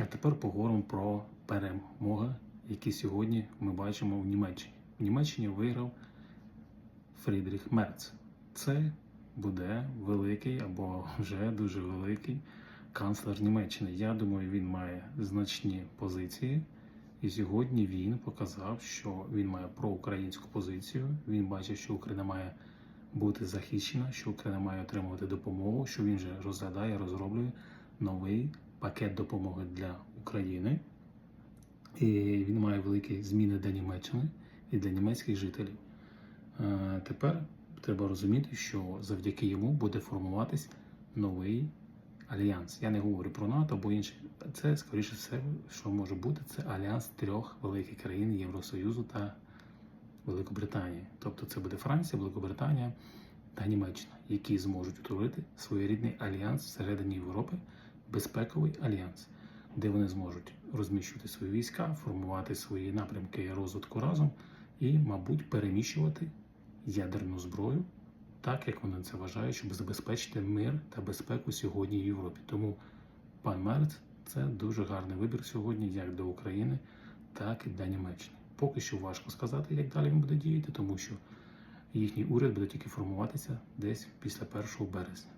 А тепер поговоримо про перемоги, які сьогодні ми бачимо в Німеччині. В Німеччині виграв Фрідріх Мерц. Це буде великий або вже дуже великий канцлер Німеччини. Я думаю, він має значні позиції. І сьогодні він показав, що він має проукраїнську позицію. Він бачить, що Україна має бути захищена, що Україна має отримувати допомогу, що він вже розглядає, розроблює новий пакет допомоги для України. І він має великі зміни для Німеччини і для німецьких жителів. Е, Тепер треба розуміти, що завдяки йому буде формуватись новий альянс. Я не говорю про НАТО або інше. Це, скоріше все, що може бути, це альянс трьох великих країн Євросоюзу та Великобританії. Тобто це буде Франція, Великобританія та Німеччина, які зможуть утворити своєрідний альянс всередині Європи, безпековий альянс, де вони зможуть розміщувати свої війська, формувати свої напрямки розвитку разом і, мабуть, переміщувати ядерну зброю, так як вони це вважають, щоб забезпечити мир та безпеку сьогодні в Європі. Тому пан Мерц це дуже гарний вибір сьогодні, як для України, так і для Німеччини. Поки що важко сказати, як далі він буде діяти, тому що їхній уряд буде тільки формуватися десь після 1 березня.